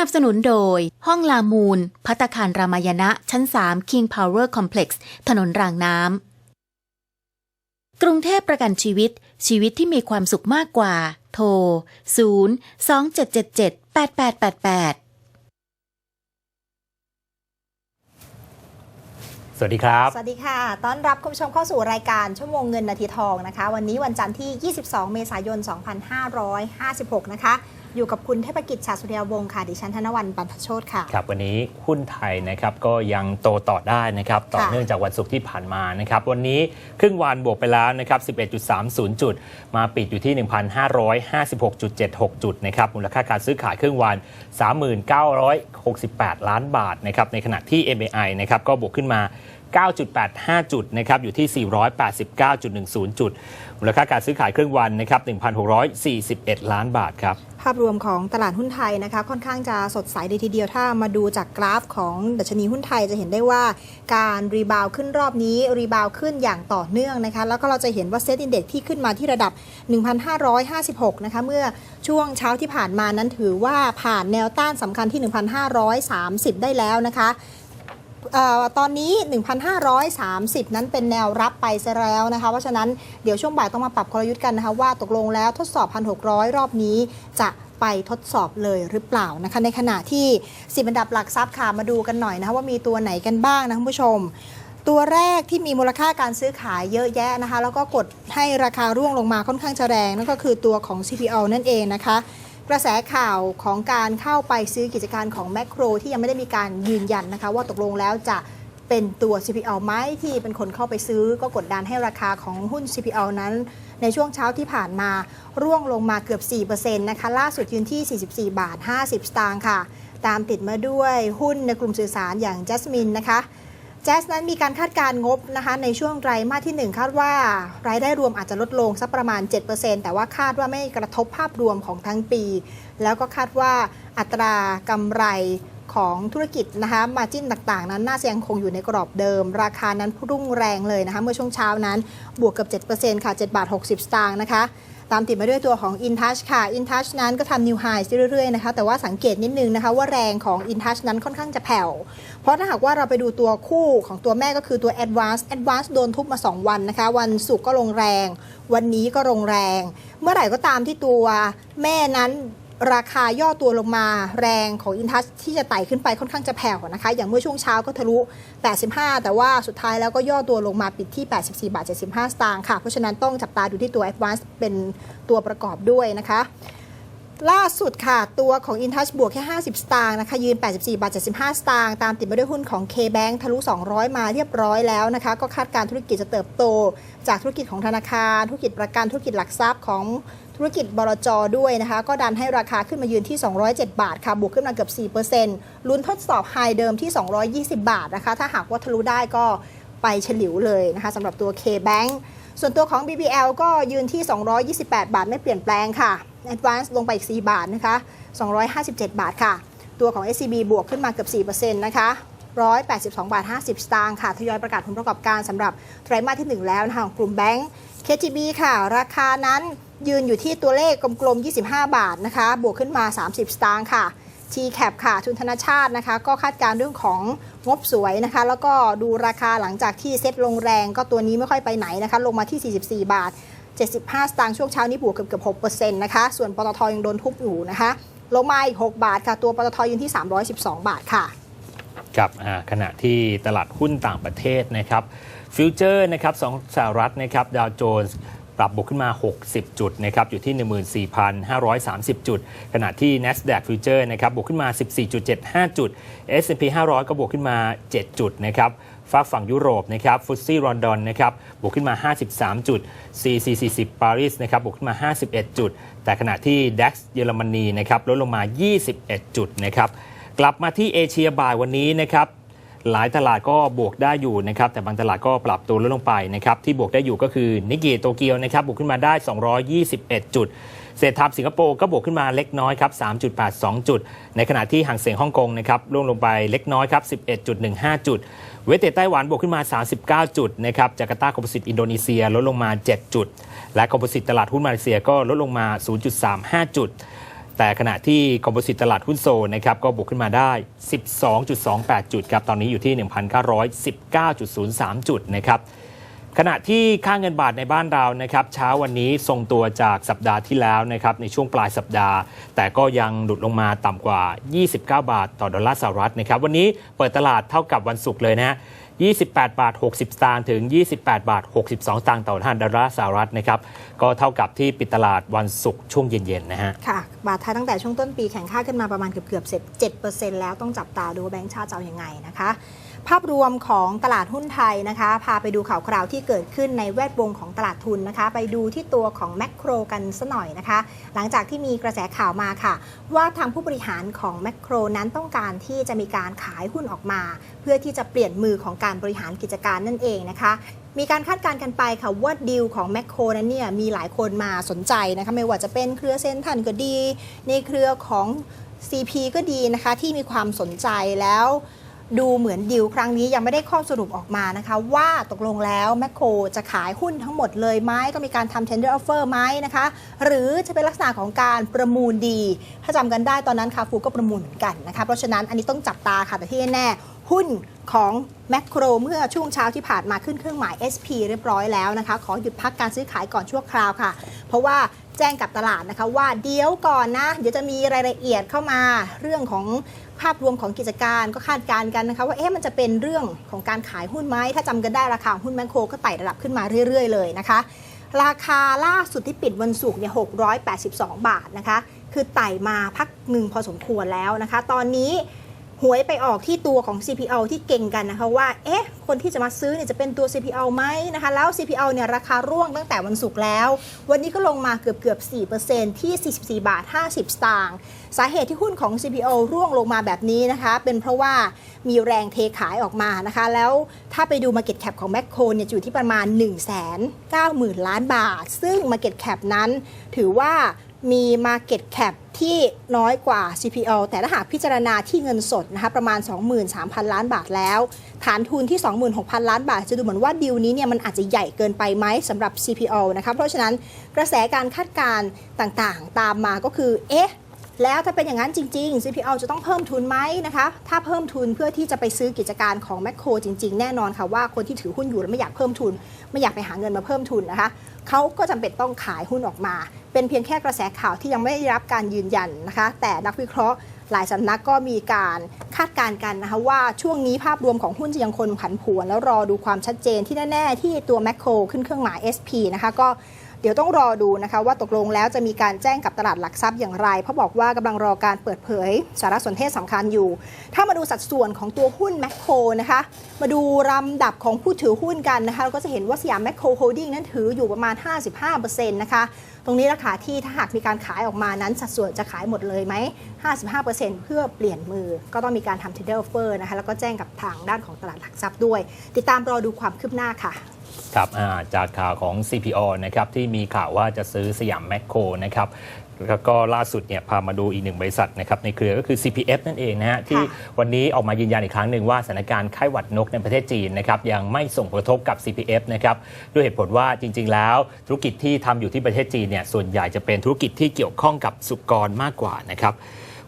นับสนุนโดย ห้องลามูล พัตตาคารรามายณะ ชั้น 3 King Power Complex ถนนรางน้ำ กรุงเทพประกันชีวิต ชีวิตที่มีความสุขมากกว่า โทร 0 2 7 7 7 8 8 8 8 สวัสดีครับ สวัสดีค่ะ ต้อนรับคุณผู้ชมเข้าสู่รายการชั่วโมงเงินนาทีทองนะคะ วันนี้วันจันทร์ที่ 22 เมษายน 2556 นะคะ อยู่กับคุณเทพกิจชาสุริยวงศ์ค่ะ ดิฉันธนวันปันพโชตค่ะ ครับ วันนี้หุ้นไทยนะครับก็ยังโตต่อได้นะครับ ต่อค่ะเนื่องจากวันศุกร์ที่ผ่านมานะครับ วันนี้ครึ่งวันบวกไปแล้วนะครับ 11.30 จุด มาปิดอยู่ที่ 1,556.76 จุดนะครับ มูลค่าการซื้อขายครึ่งวัน 3968 ล้านบาทนะครับ ในขณะที่ MAI นะครับก็บวกขึ้นมา 9.85 จุดนะครับอยู่ที่ 489.10 จุด มูลค่าการซื้อขายครึ่งวันนะครับ 1,641 ล้านบาทครับ ภาพรวมของตลาดหุ้นไทยนะคะ ค่อนข้างจะสดใสเลยทีเดียวถ้ามาดูจากกราฟของดัชนีหุ้นไทยจะเห็นได้ว่า การรีบาวขึ้นรอบนี้ รีบาวขึ้นอย่างต่อเนื่องนะคะ แล้วก็เราจะเห็นว่าเซ็ตอินเด็กที่ขึ้นมาที่ระดับ 1,556 นะคะ เมื่อช่วงเช้าที่ผ่านมานั้นถือว่าผ่านแนวต้านสำคัญที่ 1,530 ได้แล้วนะคะ ตอนนี้ 1,530 นั้นเป็นแนวรับไปซะแล้วนะคะ เพราะฉะนั้นเดี๋ยวช่วงบ่ายต้องมาปรับกลยุทธ์กันนะคะว่าตกลงแล้วทดสอบ 1,600 รอบนี้จะไปทดสอบเลยหรือเปล่านะคะ ในขณะที่10อันดับหลักทรัพย์ค่ะมาดูกันหน่อยนะคะว่ามีตัวไหนกันบ้างนะคุณผู้ชม ตัวแรกที่มีมูลค่าการซื้อขายเยอะแยะนะคะ แล้วก็กดให้ราคาร่วงลงมาค่อนข้างจะแรงนั่นก็คือตัวของ CPO นั่นเองนะคะ กระแสข่าวของการเข้าไปซื้อกิจการของแมคโคร ที่ยังไม่ได้มีการยืนยันนะคะ ว่าตกลงแล้วจะเป็นตัว CPO ไหมที่เป็นคนเข้าไปซื้อก็กดดันให้ราคาของหุ้น CPO นั้น ในช่วงเช้าที่ผ่านมาร่วงลงมาเกือบ4%นะคะล่าสุดยืนที่ 44 บาท 50 สตางค์ค่ะ ตามติดมาด้วยหุ้นในกลุ่มสื่อสารอย่าง Jasmine นะคะ แจ๊สนั้นมีการคาดการงบนะคะในช่วงไตรมาสที่ 1 คาดว่ารายได้รวมอาจจะลดลงสักประมาณ 7%แต่ว่าคาดว่าไม่กระทบภาพรวมของทั้งปี แล้วก็คาดว่าอัตรากำไรของธุรกิจนะคะมาจิ้นต่างๆ นั้นน่าจะยังคงอยู่ในกรอบเดิม ราคานั้นพุ่งแรงเลยนะคะเมื่อช่วงเช้านั้นบวกเกับ7%ค่ะ7บาท60 สตางค์นะคะ ตามติดมาด้วยตัวของ InTouch ค่ะ InTouch นั้นก็ทำ New High เรื่อยๆนะคะแต่ว่าสังเกตนิดนึงนะคะว่าแรงของ InTouch นั้นค่อนข้างจะแผ่ว เพราะถ้าหากว่าเราไปดูตัวคู่ของตัวแม่ก็คือตัว Advance Advance โดนทุบมา 2 วันนะคะ วันศุกร์ก็ลงแรง วันนี้ก็ลงแรง เมื่อไหร่ก็ตามที่ตัวแม่นั้น ราคาย่อตัวลงมาแรงของ InTouch ที่จะไต่ขึ้นไปค่อนข้างจะแผ่วนะคะ อย่างเมื่อช่วงเช้าก็ทะลุ 85 แต่ว่าสุดท้ายแล้วก็ย่อตัวลงมาปิดที่ 84 บาท 75 สตางค์ค่ะ เพราะฉะนั้นต้องจับตาดูที่ตัว Advance เป็นตัวประกอบด้วยนะคะล่าสุดค่ะ ตัวของ InTouch บวกแค่ 50 สตางค์นะคะ ยืน 84 บาท 75 สตางค์ตามติดมาด้วยหุ้นของ KBank ทะลุ 200 มาเรียบร้อยแล้วนะคะ ก็คาดการธุรกิจจะเติบโต จากธุรกิจของธนาคาร ธุรกิจประกันธุรกิจหลักทรัพย์ของ ธุรกิจบลจด้วยนะคะ ก็ดันให้ราคาขึ้นมายืนที่ 207 บาทค่ะ บวกขึ้นมาเกือบ4%ลุ้นทดสอบไฮเดิมที่ 220 บาทนะคะ ถ้าหากว่าทะลุได้ก็ไปเฉลิวเลยนะคะสำหรับตัว KBank ส่วนตัวของ BBL ก็ยืนที่ 228 บาทไม่เปลี่ยนแปลงค่ะ Advance ลงไปอีก 4 บาทนะคะ 257 บาทค่ะ ตัวของ SCB บวกขึ้นมาเกือบ4%นะคะ182 บาท 50 สตางค์ค่ะ ทยอยประกาศผลประกอบการสำหรับไตรมาสที่ 1 แล้วนะคะของกลุ่มแบงก์ KTB ค่ะ ราคานั้น ยืนอยู่ที่ตัวเลขกลมๆ 25 บาทนะคะ บวกขึ้นมา 30 สตางค์ค่ะ TCAP ค่ะ ทุนธนชาตินะคะ ก็คาดการณ์เรื่องของงบสวยนะคะ แล้วก็ดูราคาหลังจากที่เซ็ตลงแรงก็ตัวนี้ไม่ค่อยไปไหนนะคะ ลงมาที่ 44 บาท 75 สตางค์ช่วงเช้านี้บวกเกือบเกือบ6%นะคะ ส่วนปตทยังโดนทุบอยู่นะคะ ลงมาอีก 6 บาทค่ะ ตัวปตทยืนที่ 312 บาทค่ะกับขณะที่ตลาดหุ้นต่างประเทศนะครับฟิวเจอร์นะครับสองสหรัฐนะครับดาวโจนส์ ปรับบวกขึ้นมา 60 จุดนะครับอยู่ที่ 14,530 จุด ขณะที่ NASDAQ Future นะครับบวกขึ้นมา 14.75 จุด S&P 500 ก็บวกขึ้นมา 7 จุดนะครับฝากฝั่งยุโรปนะครับฟุตซี่ลอนดอนนะครับบวกขึ้นมา 53 จุด CC40 ปารีสนะครับบวกขึ้นมา 51 จุด แต่ขณะที่ DAX เยอรมนีนะครับลดลงมา 21 จุดนะครับกลับมาที่เอเชียบ่ายวันนี้นะครับ หลายตลาดก็บวกได้อยู่นะครับ แต่บางตลาดก็ปรับตัวลดลงไปนะครับ ที่บวกได้อยู่ก็คือนิกเกโตเกียวนะครับ บวกขึ้นมาได้ 221 จุด เศรษฐทับสิงคโปร์ก็บวกขึ้นมาเล็กน้อยครับ 3.82 จุด ในขณะที่ห่างเสียงฮ่องกงนะครับร่วงลงไปเล็กน้อยครับ 11.15 จุด เวสเตไต้หวันบวกขึ้นมา 39 จุดนะครับ จาการ์ตาคอมโพสิตอินโดนีเซียลดลงมา 7 จุด และคอมโพสิตตลาดหุ้นมาเลเซียก็ลดลงมา 0.35 จุด แต่ขณะที่คอมโพสิตตลาดหุ้นโซลนะครับก็บวกขึ้นมาได้ 12.28 จุดครับตอนนี้อยู่ที่ 1,919.03 จุดนะครับขณะที่ค่าเงินบาทในบ้านเรานะครับเช้าวันนี้ทรงตัวจากสัปดาห์ที่แล้วนะครับในช่วงปลายสัปดาห์ แต่ก็ยังหลุดลงมาต่ำกว่า 29 บาทต่อดอลลาร์สหรัฐนะครับวันนี้เปิดตลาดเท่ากับวันศุกร์เลยนะ 28 บาท 60 สตางค์ถึง 28 บาท 62 สตางค์ต่อดอลลาร์สหรัฐนะครับก็เท่ากับที่ปิดตลาดวันศุกร์ช่วงเย็นๆนะฮะค่ะ บาทไทยตั้งแต่ช่วงต้นปีแข่งค่าขึ้นมาประมาณเกือบเกือบเจ็ดเปอร์เซ็นต์แล้วต้องจับตาดูแบงก์ชาติจะเอาอย่างไงนะคะ ภาพรวมของตลาดหุ้นไทยนะคะ พาไปดูข่าวคราวที่เกิดขึ้นในแวดวงของตลาดทุนนะคะ ไปดูที่ตัวของแมคโครกันสัหน่อยนะคะ หลังจากที่มีกระแสข่าวมาค่ะ ว่าทางผู้บริหารของแมคโครนั้นต้องการที่จะมีการขายหุ้นออกมา เพื่อที่จะเปลี่ยนมือของการบริหารกิจการนั่นเองนะคะมีการคาดการณ์กันไปค่ะว่าดีลของแมคโครนั้นเนี่ยมีหลายคนมาสนใจนะคะไม่ว่าจะเป็นเครือเซนทันก็ดี ในเครือของ CP ก็ดีนะคะที่มีความสนใจแล้ว ดูเหมือนดีลครั้งนี้ยังไม่ได้ข้อสรุปออกมานะคะ ว่าตกลงแล้วแมคโครจะขายหุ้นทั้งหมดเลยไหมก็มีการทำ tender offer ไหมนะคะ หรือจะเป็นลักษณะของการประมูลดี ถ้าจำกันได้ตอนนั้นคาฟูก็ประมูลเหมือนกันนะคะ เพราะฉะนั้นอันนี้ต้องจับตาค่ะแต่ที่แน่หุ้นของแมคโครเมื่อช่วงเช้าที่ผ่านมาขึ้นเครื่องหมาย SP เรียบร้อยแล้วนะคะ ขอหยุดพักการซื้อขายก่อนชั่วคราวค่ะ เพราะว่า แจ้งกับตลาดนะคะ ว่าเดี๋ยวก่อนนะ เดี๋ยวจะมีรายละเอียดเข้ามาเรื่องของภาพรวมของกิจการก็คาดการณ์กันนะคะ ว่าเอ๊ะมันจะเป็นเรื่องของการขายหุ้นไหมถ้าจำกันได้ราคาหุ้นแมคโครก็ไต่ระดับขึ้นมาเรื่อย ๆ เลยนะคะ ราคาล่าสุดที่ปิดวันศุกร์เนี่ย682 บาทนะคะ คือไต่มาพักหนึ่งพอสมควรแล้วนะคะ ตอนนี้ หวยไปออกที่ตัวของ CPO ที่เก่งกันนะคะว่า เอ๊ะ คนที่จะมาซื้อเนี่ยจะเป็นตัว CPO ไหมนะคะ แล้ว CPO เนี่ยราคาร่วงตั้งแต่วันศุกร์แล้ว วันนี้ก็ลงมาเกือบเกือบ4%ที่ 44 บาท 50 สตางค์ สาเหตุที่หุ้นของ CPO ร่วงลงมาแบบนี้นะคะ เป็นเพราะว่ามีแรงเทขายออกมานะคะ แล้วถ้าไปดู Market Cap ของ m a c โครเนี่ยอยู่ที่ประมาณ 1 9 0 0 0 0 ล้านบาท ซึ่ง Market Cap นั้นถือว่า มี Market Cap ที่น้อยกว่า CPO แต่ถ้าหากพิจารณาที่เงินสดนะคะประมาณ 23,000 ล้านบาทแล้ว ฐานทุนที่ 26,000 ล้านบาท จะดูเหมือนว่าดีลนี้เนี่ยมันอาจจะใหญ่เกินไปไหมสำหรับ CPO นะคะเพราะฉะนั้นกระแสการคาดการณ์ต่างๆ ตามมาก็คือ เอ๊ะ แล้วถ้าเป็นอย่างนั้นจริง ๆ CPO จะต้องเพิ่มทุนไหมนะคะ ถ้าเพิ่มทุนเพื่อที่จะไปซื้อกิจการของแมคโครจริง ๆ แน่นอนค่ะว่าคนที่ถือหุ้นอยู่แล้วไม่อยากเพิ่มทุน ไม่อยากไปหาเงินมาเพิ่มทุนนะคะเขาก็จำเป็นต้องขายหุ้นออกมา เป็นเพียงแค่กระแสข่าวที่ยังไม่ได้รับการยืนยันนะคะ แต่นักวิเคราะห์หลายสำนักก็มีการคาดการณ์กันนะคะว่าช่วงนี้ภาพรวมของหุ้นจะยังคงผันผวน แล้วรอดูความชัดเจนที่แน่ ๆ ที่ตัวแมคโครขึ้นเครื่องหมาย SP นะคะก็เดี๋ยวต้องรอดูนะคะว่าตกลงแล้วจะมีการแจ้งกับตลาดหลักทรัพย์อย่างไร เพราะบอกว่ากำลังรอการเปิดเผย สารสนเทศสำคัญอยู่ ถ้ามาดูสัดส่วนของตัวหุ้นแมคโครนะคะ มาดูลำดับของผู้ถือหุ้นกันนะคะเราก็จะเห็นว่าสยามแมคโครโฮลดิ้งนั้นถืออยู่ประมาณ 55%นะคะ ตรงนี้ราคาที่ถ้าหากมีการขายออกมานั้นสัดส่วนจะขายหมดเลยไหม 55%เพื่อเปลี่ยนมือก็ต้องมีการทำ tender offer นะคะแล้วก็แจ้งกับทางด้านของตลาดหลักทรัพย์ด้วย ติดตามรอดูความคืบหน้าค่ะครับาจากข่าวของ CPO นะครับที่มีข่าวว่าจะซื้อสยามแมคโครนะครับ แล้วก็ล่าสุดเนี่ยพามาดูอีกหนึ่งบริษัทนะครับในเครือก็คือ CPF นั่นเองนะฮะที่วันนี้ออกมายืนยันอีกครั้งหนึ่งว่าสถานการณ์ไข้หวัดนกในประเทศจีนนะครับยังไม่ส่งผลกระทบกับ CPF นะครับด้วยเหตุผลว่าจริง ๆ แล้วธุรกิจที่ทำอยู่ที่ประเทศจีนเนี่ยส่วนใหญ่จะเป็นธุรกิจที่เกี่ยวข้องกับสุกรมากกว่านะครับ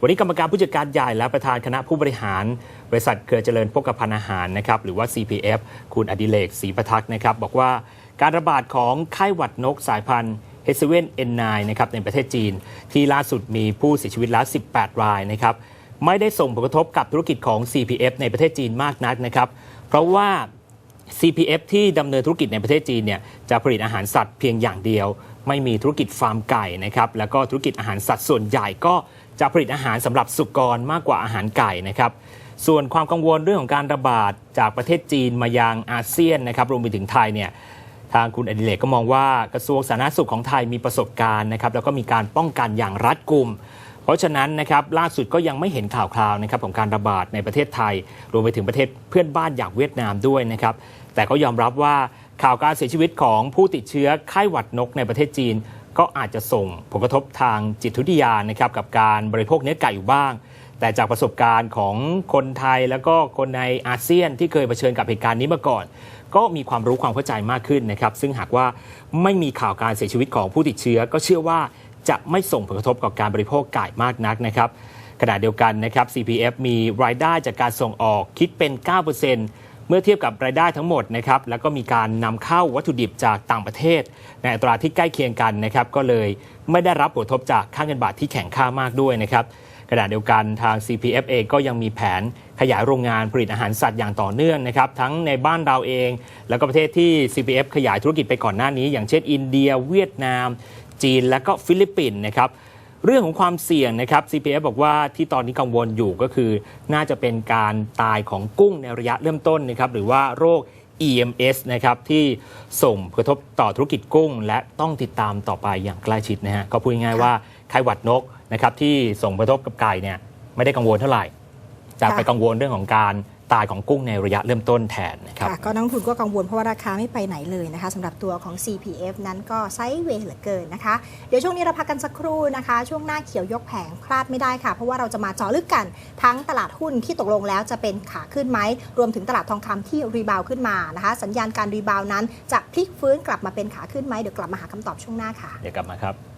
วันนี้กรรมการผู้จัดการใหญ่และประธานคณะผู้บริหาร บริษัทเครือเจริญโภคภัณฑ์อาหารนะครับหรือว่า CPF คุณอดิเรกศรีประทักษ์นะครับบอกว่าการระบาดของไข้หวัดนกสายพันธุ์ H7N9 นะครับในประเทศจีน ที่ล่าสุดมีผู้เสียชีวิตแล้ว 18 รายนะครับไม่ได้ส่งผลกระทบกับธุรกิจของ CPF ในประเทศจีนมากนักนะครับ เพราะว่า CPF ที่ดำเนินธุรกิจในประเทศจีนเนี่ยจะผลิตอาหารสัตว์เพียงอย่างเดียว ไม่มีธุรกิจฟาร์มไก่นะครับแล้วก็ธุรกิจอาหารสัตว์ส่วนใหญ่ก็จะผลิตอาหารสำหรับสุกรมากกว่าอาหารไก่นะครับส่วนความกังวลเรื่องของการระบาดจากประเทศจีนมายังอาเซียนนะครับรวมไปถึงไทยเนี่ย ทางคุณอดิเลกก็มองว่ากระทรวงสาธารณสุขของไทยมีประสบการณ์นะครับแล้วก็มีการป้องกันอย่างรัดกุม เพราะฉะนั้นนะครับล่าสุดก็ยังไม่เห็นข่าวคราวนะครับของการระบาดในประเทศไทย รวมไปถึงประเทศเพื่อนบ้านอย่างเวียดนามด้วยนะครับแต่ก็ยอมรับว่าข่าวการเสียชีวิตของผู้ติดเชื้อไข้หวัดนกในประเทศจีน ก็อาจจะส่งผลกระทบทางจิตวิทยานะครับกับการบริโภคเนื้อไก่อยู่บ้าง แต่จากประสบการณ์ของคนไทยแล้วก็คนในอาเซียนที่เคยเผชิญกับเหตุการณ์นี้มาก่อน ก็มีความรู้ความเข้าใจมากขึ้นนะครับซึ่งหากว่าไม่มีข่าวการเสียชีวิตของผู้ติดเชื้อ ก็เชื่อว่าจะไม่ส่งผลกระทบกับการบริโภคไก่มากนักนะครับขณะเดียวกันนะครับ CPF มีรายได้จากการส่งออกคิดเป็น 9%เมื่อเทียบกับรายได้ทั้งหมดนะครับ แล้วก็มีการนำเข้าวัตถุดิบจากต่างประเทศ ในอัตราที่ใกล้เคียงกันนะครับ ก็เลยไม่ได้รับผลกระทบจากค่าเงินบาทที่แข็งค่ามากด้วยนะครับ ขณะเดียวกันทาง CPF เองก็ยังมีแผนขยายโรงงานผลิตอาหารสัตว์อย่างต่อเนื่องนะครับ ทั้งในบ้านเราเอง แล้วก็ประเทศที่ CPF ขยายธุรกิจไปก่อนหน้านี้ อย่างเช่น อินเดีย เวียดนาม จีนและก็ฟิลิปปินส์นะครับเรื่องของความเสี่ยงนะครับ CPF บอกว่าที่ตอนนี้กังวลอยู่ก็คือ น่าจะเป็นการตายของกุ้งในระยะเริ่มต้นนะครับหรือว่าโรค EMS นะครับที่ส่งผลกระทบต่อธุรกิจกุ้ง และต้องติดตามต่อไปอย่างใกล้ชิดนะฮะก็พูดง่ายว่า ไข้หวัดนกนะครับที่ส่งผลกระทบกับไก่เนี่ยไม่ได้กังวลเท่าไหร่จะค่ะไปกังวลเรื่องของการตายของกุ้งในระยะเริ่มต้นแทนนะครับค่ะก็นักลงทุนก็กังวลเพราะว่าราคาไม่ไปไหนเลยนะคะสำหรับตัวของ CPF นั้นก็ไซด์เวย์เหลือเกินนะคะ เดี๋ยวช่วงนี้เราพักกันสักครู่นะคะ ช่วงหน้าเขียวยกแผงพลาดไม่ได้ค่ะ เพราะว่าเราจะมาเจาะลึกกันทั้งตลาดหุ้นที่ตกลงแล้วจะเป็นขาขึ้นไหม รวมถึงตลาดทองคำที่รีบาวด์ขึ้นมานะคะ สัญญาณการรีบาวด์นั้นจะพลิกฟื้นกลับมาเป็นขาขึ้นไหมเดี๋ยวกลับมาหาคำตอบช่วงหน้าค่ะเดี๋ยวกลับมาครับ